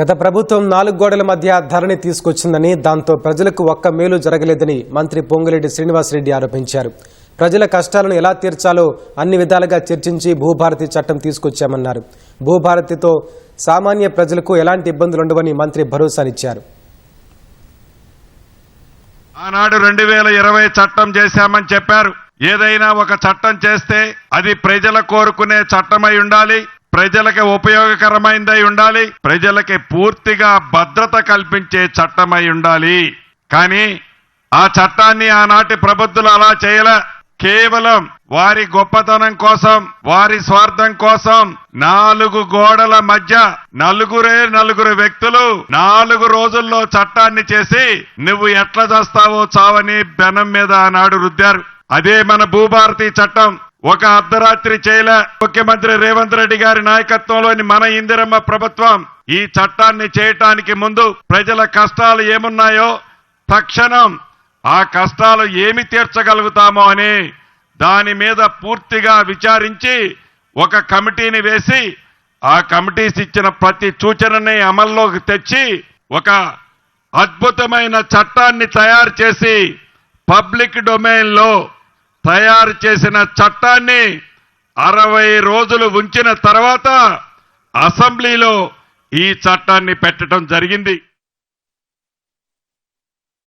గత ప్రభుత్వం నాలుగు గోడల మధ్య ధరణి తీసుకొచ్చిందని దాంతో ప్రజలకు ఒక్క మేలు జరగలేదని మంత్రి పొంగులేటి శ్రీనివాసరెడ్డి ఆరోపించారు. ప్రజల కష్టాలను ఎలా తీర్చాలో అన్ని విధాలుగా చర్చించి భూభారతి చట్టం తీసుకొచ్చామన్నారు. భూభారతితో సామాన్య ప్రజలకు ఎలాంటి ఇబ్బందులు ఉండవని మంత్రి భరోసానిచ్చారు. ఆనాడు రెండు వేల ఇరవై చట్టం చేశామని చెప్పారు. ఏదైనా ఒక చట్టం చేస్తే అది ప్రజల కోరుకునే చట్టమై ఉండాలి. ప్రజలకు ఉపయోగకరమైనదై ఉండాలి ప్రజలకి పూర్తిగా భద్రత కల్పించే చట్టమై ఉండాలి. కానీ ఆ చట్టాన్ని ఆనాటి ప్రభుత్వాలు అలా చేయలే. కేవలం వారి గొప్పతనం కోసం వారి స్వార్థం కోసం నాలుగు గోడల మధ్య నలుగురే నలుగురు వ్యక్తులు నాలుగు రోజుల్లో చట్టాన్ని చేసి నువ్వు ఎట్లా చేస్తావో చావని బెనం మీద ఆనాడు రుద్దారు. అదే మన భూభారతి చట్టం. ఒక అర్ధరాత్రి చేయల ముఖ్యమంత్రి రేవంత్ రెడ్డి గారి నాయకత్వంలోని మన ఇందిరమ్మ ప్రభుత్వం ఈ చట్టాన్ని చేయటానికి ముందు ప్రజల కష్టాలు ఏమున్నాయో తక్షణం ఆ కష్టాలు ఏమి తీర్చగలుగుతామో అని దాని మీద పూర్తిగా విచారించి ఒక కమిటీని వేసి ఆ కమిటీస్ ఇచ్చిన ప్రతి సూచనని అమల్లోకి తెచ్చి ఒక అద్భుతమైన చట్టాన్ని తయారు చేసి పబ్లిక్ డొమైన్లో లో తయారు చేసిన చట్టాన్ని అరవై రోజులు ఉంచిన తర్వాత అసెంబ్లీలో ఈ చట్టాన్ని పెట్టడం జరిగింది.